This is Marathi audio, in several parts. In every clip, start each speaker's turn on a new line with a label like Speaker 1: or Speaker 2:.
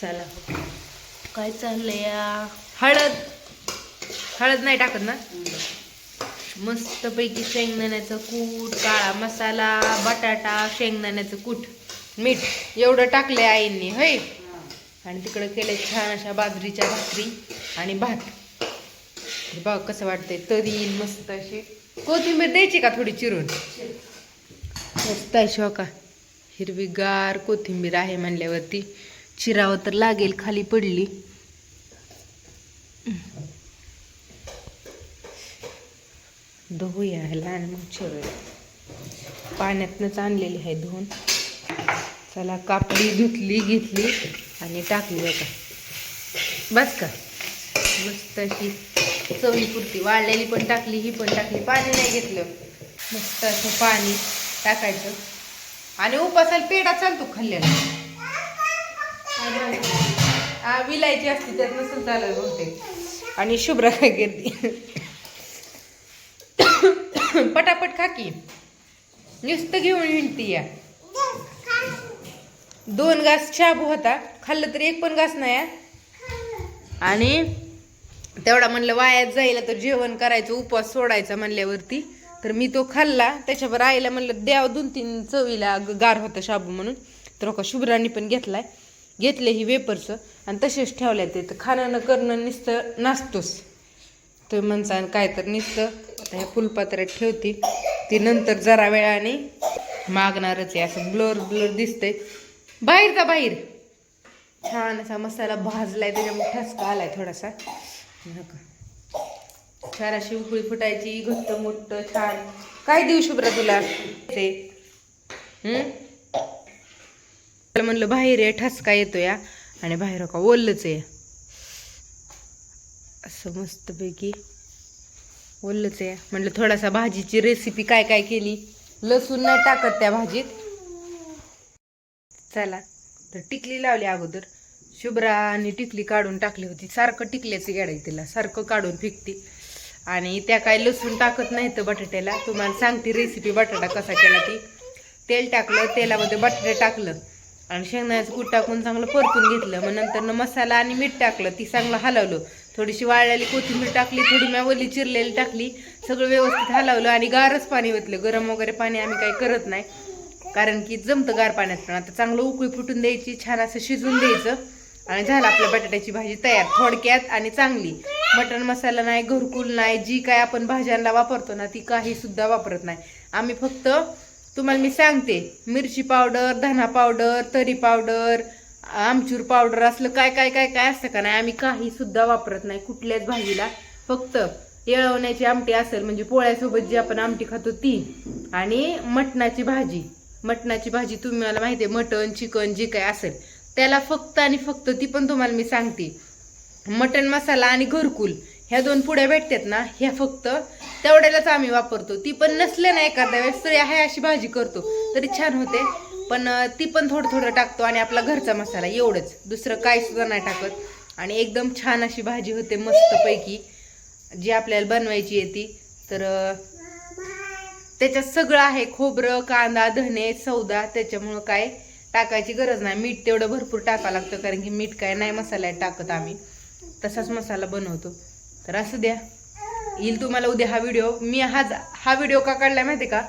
Speaker 1: चला. काय चाललंय या? हळद. हळद नाही टाकत ना? मस्तपैकी शेंगदाण्याचं कूट काळा मसाला बटाटा शेंगदाण्याचं कूट मीठ एवढं टाकलंय आईंनी होय? आणि तिकडं केले छान अशा बाजरीच्या भाकरी आणि भात. बघ कसं वाटतंय तरी मस्त अशी कोथिंबीर द्यायची का थोडी चिरून? मस्त आहे शो का? हिरवीगार कोथिंबीर आहे म्हणल्यावरती. चिरावं तर लागेल खाली पडली. धुवूया ह्याला आणि मग चिरूया पाण्यातनंच आणलेली आहे धुवून. चला कापली धुतली घेतली आणि टाकली आता. बस का? मस्त अशी चवीपुरती वाळलेली पण टाकली ही पण टाकली. पाणी नाही घेतलं. मस्त असं पाणी टाकायचं. आणि उपासाला पेढा चालतो खाल्ल्याला. हा विलायची असते त्यात नसून चालत बहुतेक आणि शुभ्रा काय करते? पटापट खा की. नुसतं घेऊन हिंडती या. दोन घास शाबू होता. खाल्लं तरी एक पण घास नाही आणि तेवढा म्हणलं वायात जायला तर जेवण करायचं उपवास सोडायचा म्हणल्यावरती. तर मी तो खाल्ला. त्याच्यावर आईला म्हणलं द्याव दोन तीन चवीला गार होता शाबू म्हणून. तर हो का शुभ्रानी पण घेतलाय. घेतले ही वेपर्स आणि तसेच ठेवले ते. तर खाणं करणं नुसतं नाचतोच तो म्हणसा काय तर नुसतं. आता ह्या फुलपात्र्यात ठेवते. ती नंतर जरा वेळाने मागणारच आहे. असं ब्लर ब्लर दिसतंय. बाहेर जा बाहेर. छान असा मसाला भाजलाय त्याच्यामुळे ठसका आलाय थोडासा. नका. छान अशी उकळी फुटायची घट्ट मोठं छान. काय देऊ शुभ्रा तुला? ते. त्याला म्हणलं बाहेर आहे ठसका येतो या आणि बाहेर का ओलच आहे असं मस्तपैकी ओलच आहे म्हणलं थोडासा भाजीची रेसिपी काय काय केली? लसूण नाही टाकत त्या भाजीत. चला तर टिकली लावली अगोदर. शुभ्रा आणि टिकली काढून टाकली होती. सारखं टिकल्याची गाडी तिला सारखं काढून फेकती. आणि त्या काय लसूण टाकत नाही तर बटाट्याला. तुम्हाला सांगते रेसिपी बटाटा कसा केला ती. तेल टाकलं तेलामध्ये बटाटे टाकलं. आणि शेंगदाण्याचं कूट टाकून चांगलं परतून घेतलं. मग नंतर मसाला आणि मीठ टाकलं. ती चांगलं हलवलं. थोडीशी वाळलेली कोथिंबीर टाकली थोडी मॅवली चिरलेली टाकली सगळं व्यवस्थित हलवलं आणि गारच पाणी ओतलं. गरम वगैरे पाणी आम्ही काही करत नाही. कारण की जमतं गार पाण्यात पण. आता चांगलं उकळी फुटून द्यायची छान असं शिजवून द्यायचं. आणि झालं आपल्या बटाट्याची भाजी तयार थोडक्यात आणि चांगली. मटण मसाला नाही घरकुल नाही जी काय आपण भाज्यांना वापरतो ना ती काही सुद्धा वापरत नाही. आम्ही फक्त तुम्हाला मी सांगते मिरची पावडर धना पावडर तरी पावडर आमचूर पावडर असलं काय काय काय काय असतं का नाही आम्ही काही सुद्धा वापरत नाही कुठल्याच भाजीला. फक्त येळवण्याची आमटी असेल म्हणजे पोळ्यासोबत जी आपण आमटी खातो ती आणि मटणाची भाजी. मटणाची भाजी तुम्ही मला माहिती आहे मटण चिकन जे काय असेल त्याला फक्त आणि फक्त ती पण तुम्हाला मी सांगते. मटण मसाला आणि घरकुल ह्या दोन पुड्या भेटतात ना ह्या फक्त तेवढ्यालाच आम्ही वापरतो. ती पण नसले ना एखाद्या वेळेस तरी आहे अशी भाजी करतो. तरी छान होते. पण ती पण थोडं थोडं टाकतो आणि आपला घरचा मसाला एवढंच. दुसरं काय सुद्धा नाही टाकत. आणि एकदम छान अशी भाजी होते मस्तपैकी जी आपल्याला बनवायची आहे ती. तर त्याच्यात सगळं आहे. खोबरं कांदा धने सौदा. त्याच्यामुळं काय टाकायची गरज नाही. मीठ तेवढं भरपूर टाकावं लागतं कारण की मीठ काय नाही मसाल्यात टाकत आम्ही. तसाच मसाला बनवतो. तर असं द्या. येईल तुम्हाला उद्या हा व्हिडिओ मी हा हा व्हिडिओ का काढला माहिती का?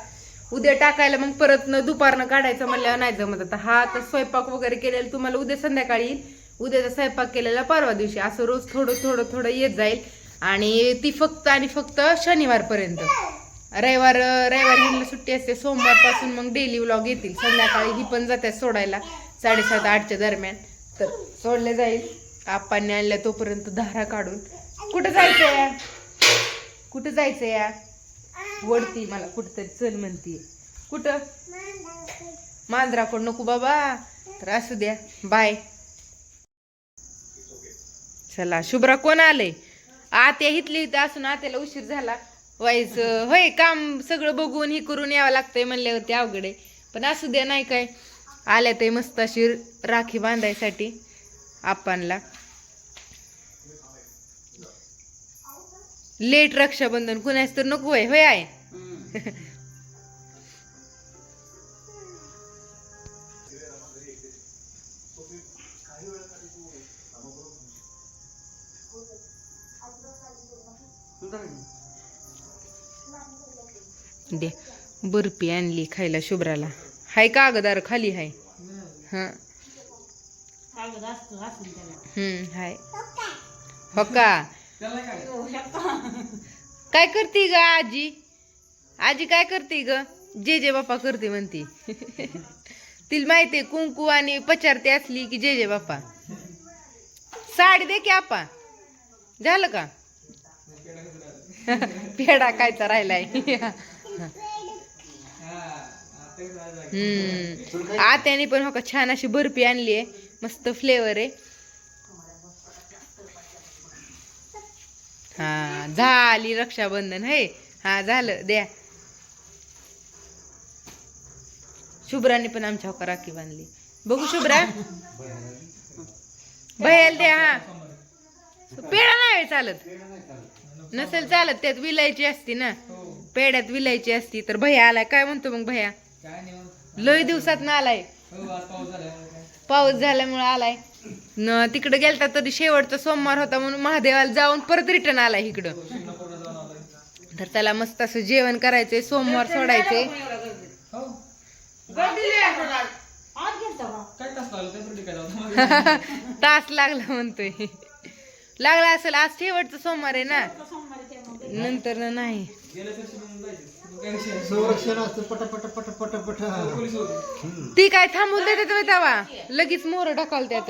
Speaker 1: उद्या टाकायला मग परत न दुपारनं काढायचं म्हणल्यावर नाही जमत. आता हा तर स्वयंपाक वगैरे केलेला तुम्हाला उद्या संध्याकाळी येईल. उद्याचा स्वयंपाक केलेला परवा दिवशी असं रोज थोडं थोडं थोडं येत जाईल. आणि ती फक्त आणि फक्त शनिवारपर्यंत. रविवार रविवार ह्यांना सुट्टी असते सोमवारपासून मग डेली व्लॉग येतील. संध्याकाळी ही पण जाते सोडायला साडेसात आठच्या दरम्यान. तर सोडले जाईल. आप्पांनी आणल्या तोपर्यंत धारा काढून. कुठं जायचं आहे कुठं जायचं या वडती मला कुठंतरी चल म्हणतीये कुठं? मांजराकडं नको बाबा. तर असू द्या. बाय. चला शुभ्रा कोण आलंय? आत्या हितली इथं असून आत्याला उशीर झाला. व्हायचं होय काम सगळं बघून हे करून यावं लागतंय म्हणल्यावरती अवघड आहे. पण असू द्या नाही काय. आल्या ते मस्त अशी राखी बांधायसाठी आपणला. लेट रक्षाबंधन कुणाच तर नको आहे होय आहे. दे बर्फी आणली खायला शुभ्राला. हाय का अगदार खाली हाय? हा. हम्म हाय. हो का? काय? करते ग आजी? आजी काय करते ग? जे जे बाप्पा करते म्हणते. तिला माहितीये कुंकू आणि पचारती असली की जे जे बाप्पा. साडी दे की आपा. झालं का? पेढा कायचा राहिलाय. हम्म. आत्याने पण हो का छान अशी बर्फी आणली आहे मस्त फ्लेवर आहे. हा झाली रक्षाबंधन हे? हा झालं द्या. शुभ्राने पण आमच्या होका राखी बांधली. बघू शुभ्रा. भयाला द्या हा. पेढा नाही चालत. नसेल चालत त्यात विलायची असती ना. पेड्यात विलायची असती तर भैया आलाय. काय म्हणतो मग भैया? लय दिवसात ना आलाय. पाऊस झाल्यामुळे आलाय. न तिकडे गेलता तरी शेवटचा सोमवार होता म्हणून महादेवाला जाऊन परत रिटर्न आला इकडं. तर त्याला मस्त असं जेवण करायचंय सोमवार सोडायचे तास लागला म्हणतोय. लागला असेल आज शेवटचा सोमवार आहे ना. नंतर नाही.
Speaker 2: संरक्षण असतं पट पट पट पट पट हम्म.
Speaker 1: ती काय थांबून देते तुम्ही तेव्हा? लगेच मोर ढकल त्यात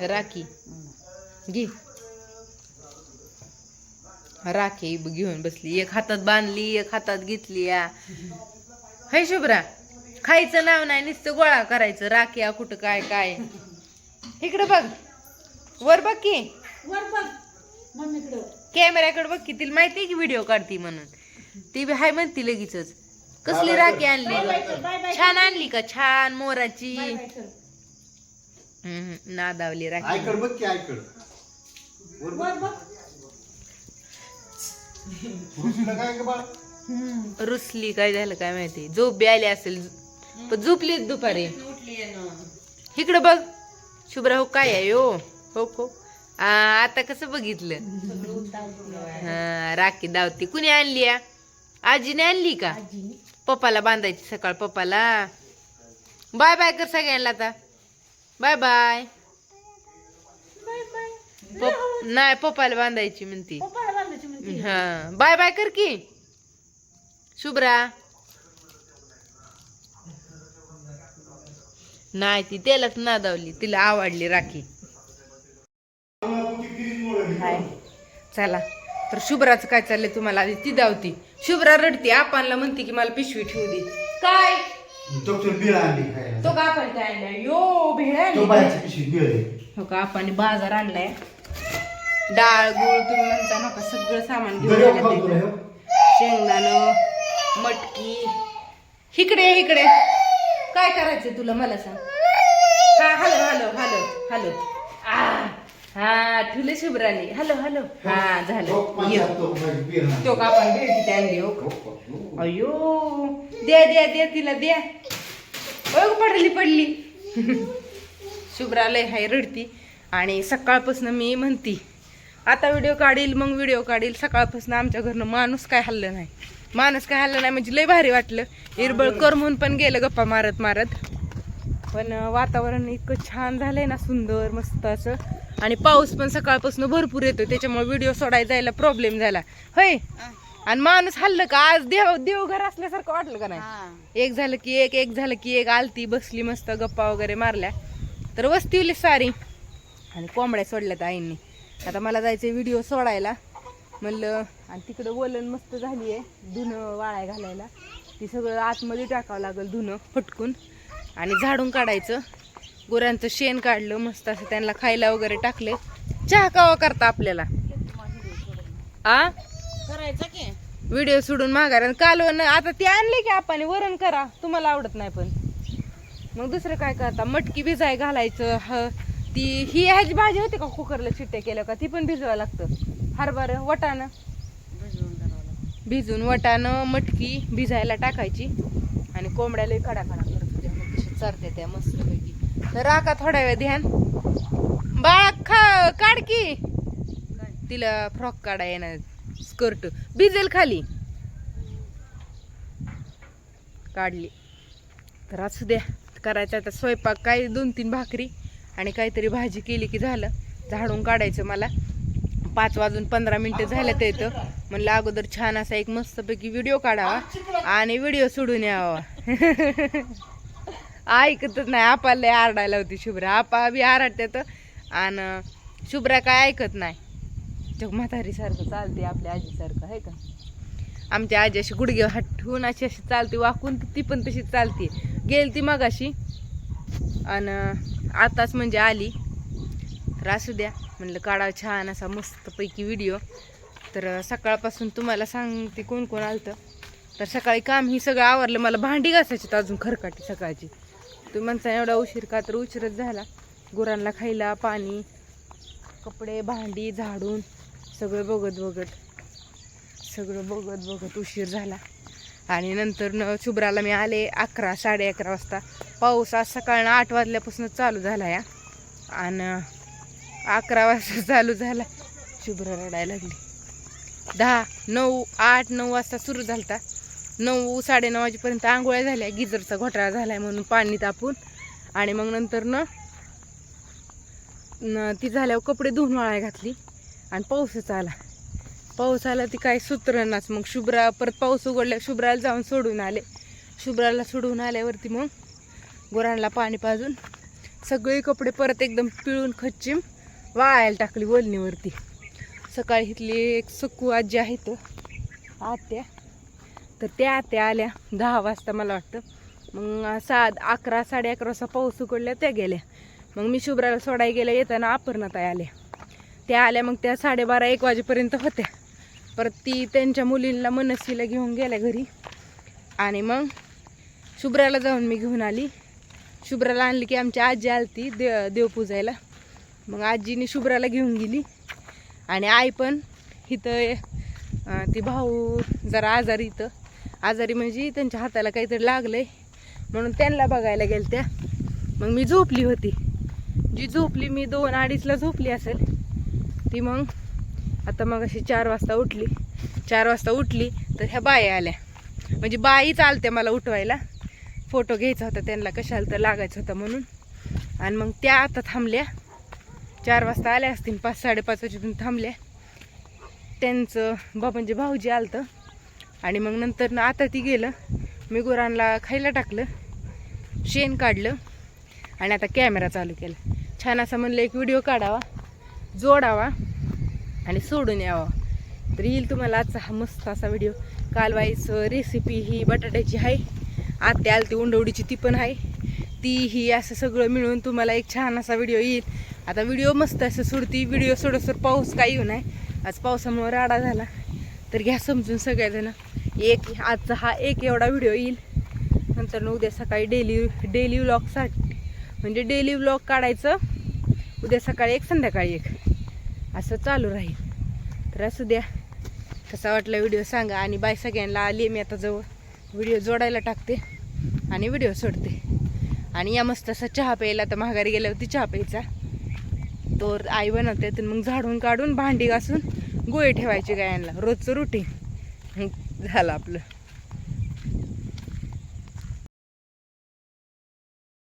Speaker 1: राखी. घे. राखी घेऊन बसली. एक हातात बांधली एक हातात घेतली. या हाय शुभ्रा. खायचं नाव नाही नुसतं गोळा करायचं. राखी या कुठं काय काय. इकडं बघ. वर बघ की. कॅमेऱ्याकडे बघ की तिला माहिती की व्हिडिओ काढती म्हणून. ती बी हाय म्हणती लगेच कसली राखी आणली? छान आणली का? छान मोराची. नादावली राखी.
Speaker 2: आयकड बघ की आयकड वर बघ. रुसलं काय ग बाळ?
Speaker 1: रुसली काय झालं काय माहिती? झोप बी आली असेल. पण झोपलीच दुपारी. इकडं बघ. शुभ्रा हो काय आहे यो हो हो. आ, आता कसं बघितलं? हा राखी दावती. कुणी आणली आजीने आणली का? पप्पाला बांधायची सकाळ पप्पाला. बाय बाय कर सगळ्यांना आता. Bye bye. नाही पप्पाला बांधायची म्हणती. हा बाय बाय कर की. शुभ्रा. नाही ती त्यालाच नादावली तिला आवडली राखी. चला. तर शुभ्राचं काय चाललंय तुम्हाला? आधी ती दावती. शुभ्रा रडती आपणला म्हणते की मला पिशवी ठेवू दे. काय?
Speaker 2: तो तुला बिळ आणली खायला.
Speaker 1: तो का आपण काय आणलाय? यो भेळ
Speaker 2: तो
Speaker 1: आणली
Speaker 2: बाळाची पिशवी बिळ आहे.
Speaker 1: हो का? आपण बाजार आणलाय. डाळ गुळ तुम्ही म्हणता ना का सगळं सामान घेऊन
Speaker 2: खाऊ तुला. ह्यो.
Speaker 1: शेंगदाणं मटकी. इकडे ये, इकडे काय करायचंय तुला मला सांग? हा हॅलो हॅलो हॅलो हॅलो हा ठुले शुभ्राने. Hello hello. हा
Speaker 2: हो,
Speaker 1: झालं ये.
Speaker 2: हात तो
Speaker 1: का आपण आणली हो.
Speaker 2: हो, हो, हो.
Speaker 1: अयो. द्या द्या द्या तिला द्या अग पडली पडली. शुभ्रालय हाय रडती. आणि सकाळपासून मी म्हणती आता व्हिडिओ काढील मग व्हिडिओ काढील. सकाळपासून आमच्या घरनं माणूस काय हल्लं नाही. माणूस काय हल्लं नाही म्हणजे लय भारी वाटलं. इरबळ करमून पण गेलं गप्पा मारत मारत. पण वातावरण इतकं छान झालंय ना सुंदर मस्त असं. आणि पाऊस पण सकाळपासून भरपूर येतो त्याच्यामुळे व्हिडिओ सोडायला जायला प्रॉब्लेम झाला. होय? आणि माणूस हल्लं का? आज देव देवघर असल्यासारखं वाटलं का नाही? एक झालं की एक एक झालं की एक आलती बसली मस्त गप्पा वगैरे मारल्या. तर वस्तीवली सारी. आणि कोंबड्या सोडल्यात आईंनी. आता मला जायचं व्हिडिओ सोडायला. म्हणलं आणि तिकडं वलन मस्त झाली आहे धुणं वाळाय घालायला. ती सगळं आतमध्ये टाकावं लागेल धुणं फटकून. आणि झाडून काढायचं. गुरांचं शेण काढलं मस्त असं त्यांना खायला वगैरे टाकले. चहा कावा करता आपल्याला? आ?
Speaker 3: करायचं की?
Speaker 1: व्हिडिओ सोडून माघार. आणि कालवण आता ते आणले की आपण वरण करा. तुम्हाला आवडत नाही पण. मग दुसरं काय करता? मटकी भिजाय घालायचं ह ती ही ह्याची भाजी होती का कुकरला शिट्ट्या केल्या का? ती पण भिजवावं लागतं. हरभर
Speaker 3: लागतं.
Speaker 1: भिजून वटानं मटकी भिजायला टाकायची. आणि कोंबड्याला कडा कडा करत चारते त्या मस्तपैकी तर राका थोड्या वेळ ध्यान. बाळा खा काढ की. तिला फ्रॉक काढा येणार. स्कर्ट. भिजेल खाली. काढली. तर असू द्या. करायचं आता स्वयंपाक काही दोन तीन भाकरी आणि काहीतरी भाजी केली की झालं. झाडून काढायचं मला. पाच वाजून पंधरा मिनटं झालं ते येतं म्हणलं अगोदर छान असा एक मस्तपैकी व्हिडिओ काढावा आणि व्हिडिओ सोडून यावा. ऐकतच नाही. आपाला लय आरडायला होती शुभ्रा. आपा बी आरडते आणि शुभ्रा काय ऐकत नाही. जग म्हातारीसारखं चालते आपल्या आजीसारखं आहे का? आमच्या आजी अशी गुडघे हटवून अशी अशी चालते वाकून ती पण तशी चालते. गेली ती मग अशी आणि आताच म्हणजे आली. तर असू द्या. म्हणलं काढा छान असा मस्तपैकी व्हिडिओ तर सकाळपासून तुम्हाला सांगते कोण कोण आलतं. तर सकाळी काम ही सगळं आवरलं. मला भांडी घासायची तर अजून खरकाटी सकाळची. तुम्ही म्हणता एवढा उशीर का तर उशीरच झाला. गुरांना खायला पाणी कपडे भांडी झाडून सगळं बघत बघत सगळं बघत बघत उशीर झाला. आणि नंतर न शुभ्राला मी आले अकरा साडे अकरा वाजता. पाऊस आज सकाळनं आठ वाजल्यापासून चालू झाला या. आणि अकरा वाजता चालू झाला. शुभ्रा रडायला लागली. दहा नऊ आठ नऊ वाजता सुरू झालता. नऊ साडेनऊ वाजेपर्यंत आंघोळ्या झाल्या. गिजरचा घोटाळा झालाय म्हणून पाणी तापून. आणि मग नंतर न ती झाल्यावर कपडे धुवून वाळाय घातली. आणि पाऊसच आला. पाऊस आला ती काय सुतरणाच मग शुभ्रा परत पाऊस उघडल्या शुभ्राला जाऊन सोडून आले. शुभ्राला सोडून आल्यावरती मग गुरांना पाणी पाजून सगळे कपडे परत एकदम पिळून खच्चिम वाळायला टाकली वलनीवरती. सकाळी इथली एक सुकू आजी आहे तो आत्या. तर त्या आत्या आल्या. दहा वाजता मला वाटतं. मग सात अकरा साडे अकरा वाजता पाऊस उकडल्या त्या गेल्या. मग मी शुभ्राला सोडायला गेल्या येताना अपर्णाताई आल्या. त्या आल्या मग त्या साडेबारा एक वाजेपर्यंत होत्या. परत ती त्यांच्या मुलींना मनस्वीला घेऊन गेल्या घरी. आणि मग शुभ्राला जाऊन मी घेऊन आली. शुभ्राला आणली की आमची आजी आलती दे देवपूजायला मग आजीने शुभ्राला घेऊन गेली. आणि आई पण इथं ती भाऊ जरा आजारी इथं. आजारी म्हणजे त्यांच्या हाताला काहीतरी लागलंय. म्हणून त्यांना बघायला गेल त्या मग मी झोपली होती. जी झोपली मी दोन अडीचला झोपली असेल ती मग आता मग अशी चार वाजता उठली. चार वाजता उठली तर ह्या बाया आल्या. म्हणजे बाई चालते मला उठवायला. फोटो घ्यायचा होता त्यांना कशाला तर लागायचं होतं म्हणून. आणि मग त्या आता थांबल्या. चार वाजता आल्या असतील पाच साडेपाच वाजेपर्यंत थांबल्या. त्यांचं बा म्हणजे भाऊजी आलतं. आणि मग नंतर ना आता ती गेलं. मी गुरांना खायला टाकलं. शेण काढलं. आणि आता कॅमेरा चालू केला. छान असा म्हणलं एक व्हिडिओ काढावा जोडावा आणि सोडून यावा. तर येईल तुम्हाला आजचा हा मस्त असा व्हिडिओ. कालवाईस रेसिपी ही बटाट्याची आहे. आत्या आलती उंडवडीची ती पण आहे. ती ही असं सगळं मिळून तुम्हाला एक छान असा व्हिडिओ येईल. आता व्हिडिओ मस्त असं सोडती. व्हिडिओ सोडसर पाऊस काही येऊ नाही आज पावसामुळं राडा झाला. तर घ्या समजून सगळ्याजणं एक आजचा हा एक एवढा व्हिडिओ येईल. नंतर उद्या सकाळी डेली डेली व्लॉगसाठी म्हणजे डेली व्लॉग काढायचं. उद्या सकाळी एक संध्याकाळी एक. असं चालू राहील. तर असू द्या. कसा वाटला व्हिडिओ सांगा. आणि बाय सगळ्यांना आली मी आता जवळ. व्हिडिओ जोडायला टाकते. आणि व्हिडिओ सोडते. आणि या मस्त असा चहा प्यायला तर माघारी गेल्यावरती चहा प्यायचा. तो आई बनवते. तर मग झाडून काढून भांडी घासून गोळे ठेवायचे गायांना. रोजचं रुटीन झालं आपलं.